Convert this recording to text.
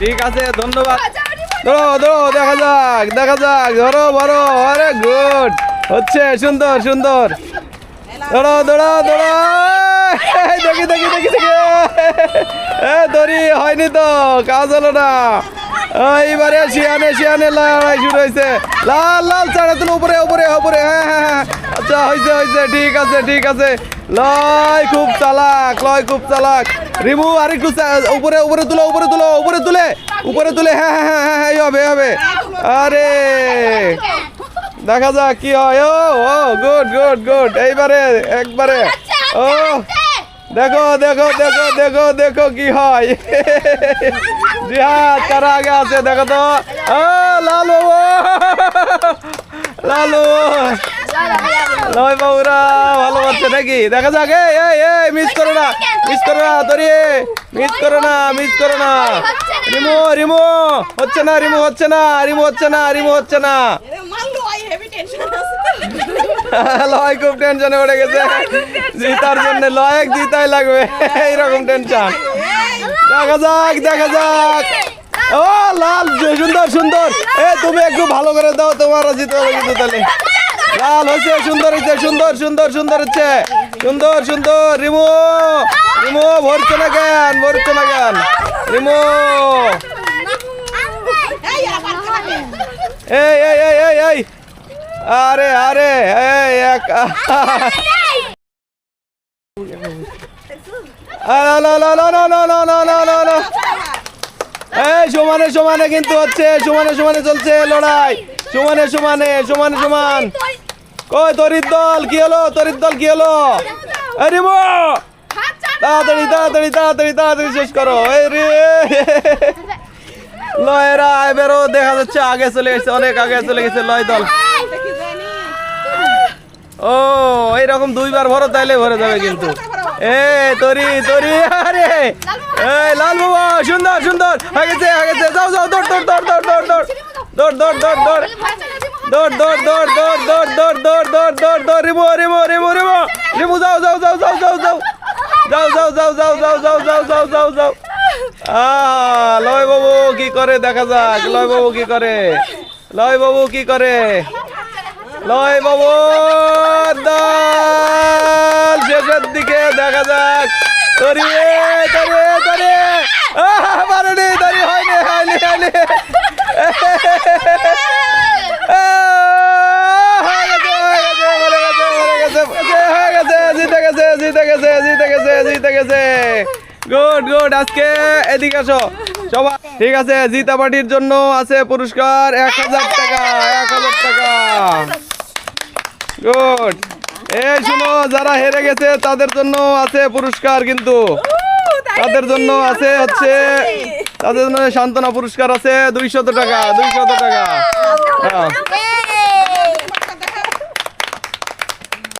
ঠিক আছে ধন্যবাদ। ধরো ধরো দেখা যাক দেখা যাক। ধরো বড় আরে গুড। হচ্ছে সুন্দর সুন্দর। ধরো ধরো ধরো। দেখি দেখি দেখি দেখি। এ দড়ি হয়নি তো কাজ হলো না। এইবারে শিয়ানে শিয়ানে লড়াই শুরু হয়েছে। লাল লাল চাড়া তুলো উপরে উপরে উপরে হ্যাঁ হ্যাঁ। আচ্ছা হয়েছে হয়েছে ঠিক আছে ঠিক আছে। লয় খুব চালাক, লয় খুব চালাক। রিমু, আর একটু উপরে উপরে তুলো উপরে তুলো, উপরে তুলে উপরে তুলে হ্যাঁ হ্যাঁ হ্যাঁ হ্যাঁ এই হবে হবে। আরে। দেখা যাক কি হয়। ও ও গুড গুড গুড এইবারে, একবারে। ও, দেখো দেখো দেখো দেখো দেখো কি হয়। জিহাদ, কারা আগে আছে, দেখো তো। ও, লালু লালু জিতার জন্য লয়েক জিতাই লাগবে। এইরকম টেনশন দেখা যাক দেখা যাক। ও, লাল, সুন্দর সুন্দর। এ, তুমি একটু ভালো করে দাও তোমারও জিতে তাহলে লাল হয়েছে সুন্দর হয়েছে সুন্দর সুন্দর সুন্দর হচ্ছে সুন্দর সুন্দর রিমো রিমো ভরছে না কেন ভরছে না কেন রিমো এই এই এই এই এই আরে আরে এই এক সমানে সমানে কিন্তু হচ্ছে সমানে সমানে চলছে লড়াই সমানে সমানে সমান সমান কই তরির দল, কি হলো? তরির দল, কি হলো? আরে মো তাড়াতাড়ি তাড়াতাড়ি তাড়াতাড়ি তাড়াতাড়ি শেষ করো। রে! লয়েরা এবারও দেখা যাচ্ছে আগে চলে গেছে, অনেক আগে চলে গেছে লয় দল। ও, এইরকম দুইবার ভরো, তাইলে ভরে যাবে কিন্তু। এ তরি তরি, আরে! এই লাল বাবা, সুন্দর সুন্দর। হয়ে গেছে হয়ে গেছে। যাও যাও, দৌড় দৌড় দৌড় দৌড় দৌড় দৌড়। দৌড় দৌড় দৌড় দৌড়। দৌড় দৌড় দৌড় দৌড় দৌড় দৌড় দৌড় দৌড় রিমো রিমো রিমো রিমো রিমো যাও যাও যাও যাও যাও যাও যাও যাও যাও যাও যাও যাও যাও যাও যাও যাও লয় বাবু কি করে দেখা যাক লয় বাবু কি করে লয় বাবু কি করে লয় বাবু দল শেষের দিকে দেখা যাক তরি তরি তরি পারেনি তরি হয়নি হয়নি হয়নি আহ, হয়ে গেছে, হয়ে গেছে, মরে গেছে, মরে গেছে, হয়ে গেছে, জিতে গেছে জিতে গেছে জিতে গেছে জিতে গেছে গুড গুড, আজকে এদিকে জিতা জন্য আছে পুরস্কার এক হাজার টাকা, এক হাজার টাকা। গুড। এই যারা হেরে গেছে, তাদের জন্য আছে পুরস্কার কিন্তু। তাদের জন্য আছে হচ্ছে, তাদের জন্য সান্ত্বনা পুরস্কার আছে দুইশত টাকা দুইশত টাকা। Oh.